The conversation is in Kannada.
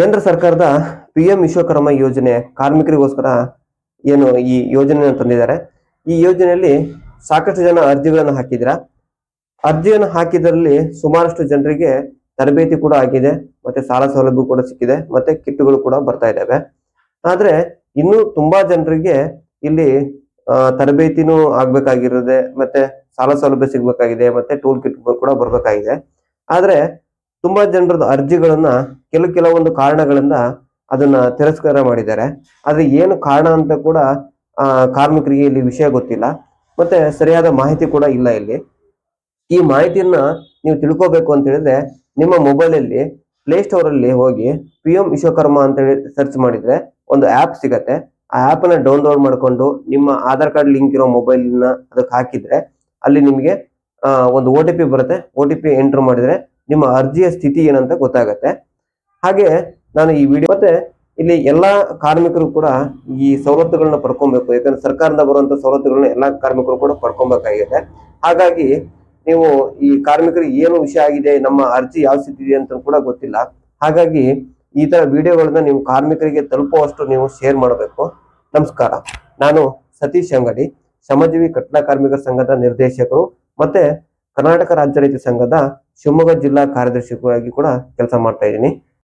ಕೇಂದ್ರ ಸರ್ಕಾರದ ಪಿ ಎಂ ವಿಶ್ವಕರ್ಮ ಯೋಜನೆ ಕಾರ್ಮಿಕರಿಗೋಸ್ಕರ ಏನು ಈ ಯೋಜನೆಯನ್ನು ತಂದಿದ್ದಾರೆ. ಈ ಯೋಜನೆಯಲ್ಲಿ ಸಾಕಷ್ಟು ಜನ ಅರ್ಜಿಗಳನ್ನು ಹಾಕಿದ್ರ ಅರ್ಜಿಯನ್ನು ಹಾಕಿದ್ರಲ್ಲಿ ಸುಮಾರಷ್ಟು ಜನರಿಗೆ ತರಬೇತಿ ಕೂಡ ಆಗಿದೆ, ಮತ್ತೆ ಸಾಲ ಸೌಲಭ್ಯ ಕೂಡ ಸಿಕ್ಕಿದೆ, ಮತ್ತೆ ಕಿಟ್ಗಳು ಕೂಡ ಬರ್ತಾ ಇದ್ದಾವೆ. ಆದ್ರೆ ಇನ್ನು ತುಂಬಾ ಜನರಿಗೆ ಇಲ್ಲಿ ತರಬೇತಿನೂ ಆಗ್ಬೇಕಾಗಿರೋದೆ, ಮತ್ತೆ ಸಾಲ ಸೌಲಭ್ಯ ಸಿಗ್ಬೇಕಾಗಿದೆ, ಮತ್ತೆ ಟೂಲ್ ಕಿಟ್ ಕೂಡ ಬರ್ಬೇಕಾಗಿದೆ. ಆದ್ರೆ ತುಂಬಾ ಜನರದ ಅರ್ಜಿಗಳನ್ನ ಕೆಲ ಕೆಲವೊಂದು ಕಾರಣಗಳಿಂದ ಅದನ್ನ ತಿರಸ್ಕಾರ ಮಾಡಿದ್ದಾರೆ. ಆದರೆ ಏನು ಕಾರಣ ಅಂತ ಕೂಡ ಕಾರ್ಮಿಕರಿಗೆ ಇಲ್ಲಿ ವಿಷಯ ಗೊತ್ತಿಲ್ಲ. ಮತ್ತೆ ಸರಿಯಾದ ಮಾಹಿತಿ ಕೂಡ ಇಲ್ಲ ಇಲ್ಲಿ. ಈ ಮಾಹಿತಿಯನ್ನ ನೀವು ತಿಳ್ಕೋಬೇಕು ಅಂತ ಹೇಳಿದ್ರೆ ನಿಮ್ಮ ಮೊಬೈಲ್ ಅಲ್ಲಿ ಪ್ಲೇ ಸ್ಟೋರ್ ಅಲ್ಲಿ ಹೋಗಿ ಪಿ ಎಂ ವಿಶ್ವಕರ್ಮ ಅಂತ ಹೇಳಿ ಸರ್ಚ್ ಮಾಡಿದ್ರೆ ಒಂದು ಆಪ್ ಸಿಗತ್ತೆ. ಆ ಆಪ್ ಅನ್ನ ಡೌನ್ಲೋಡ್ ಮಾಡಿಕೊಂಡು ನಿಮ್ಮ ಆಧಾರ್ ಕಾರ್ಡ್ ಲಿಂಕ್ ಇರೋ ಮೊಬೈಲ್ನ ಅದಕ್ಕೆ ಹಾಕಿದ್ರೆ ಅಲ್ಲಿ ನಿಮಗೆ ಒಂದು ಒ ಟಿ ಪಿ ಬರುತ್ತೆ. ಒ ಟಿ ಪಿ ಎಂಟ್ರ್ ಮಾಡಿದ್ರೆ ನಿಮ್ಮ ಅರ್ಜಿಯ ಸ್ಥಿತಿ ಏನಂತ ಗೊತ್ತಾಗತ್ತೆ. ಹಾಗೆ ನಾನು ಈ ವಿಡಿಯೋ ಮತ್ತೆ ಇಲ್ಲಿ ಎಲ್ಲಾ ಕಾರ್ಮಿಕರು ಕೂಡ ಈ ಸವಲತ್ತುಗಳನ್ನ ಪಡ್ಕೊಬೇಕು. ಯಾಕಂದ್ರೆ ಸರ್ಕಾರದಿಂದ ಬರುವಂತ ಸವಲತ್ತುಗಳನ್ನ ಎಲ್ಲಾ ಕಾರ್ಮಿಕರು ಕೂಡ ಪಡ್ಕೊಬೇಕಾಗಿದೆ. ಹಾಗಾಗಿ ನೀವು ಈ ಕಾರ್ಮಿಕರಿಗೆ ಏನು ವಿಷಯ ಆಗಿದೆ, ನಮ್ಮ ಅರ್ಜಿ ಯಾವ ಸ್ಥಿತಿ ಇದೆ ಅಂತ ಕೂಡ ಗೊತ್ತಿಲ್ಲ. ಹಾಗಾಗಿ ಈ ತರ ವಿಡಿಯೋಗಳನ್ನ ನೀವು ಕಾರ್ಮಿಕರಿಗೆ ತಲುಪುವಷ್ಟು ನೀವು ಶೇರ್ ಮಾಡಬೇಕು. ನಮಸ್ಕಾರ. ನಾನು ಸತೀಶ್ ಅಂಗಡಿ, ಶ್ರಮಜೀವಿ ಕಟ್ಟಡ ಕಾರ್ಮಿಕರ ಸಂಘದ ನಿರ್ದೇಶಕರು ಮತ್ತೆ ಕರ್ನಾಟಕ ರಾಜ್ಯ ರೈತ ಸಂಘದ ಶಿವಮೊಗ್ಗ ಜಿಲ್ಲಾ ಕಾರ್ಯದರ್ಶಿಯಾಗಿ ಕೂಡ ಕೆಲಸ ಮಾಡ್ತಾ ಇದ್ದೀನಿ.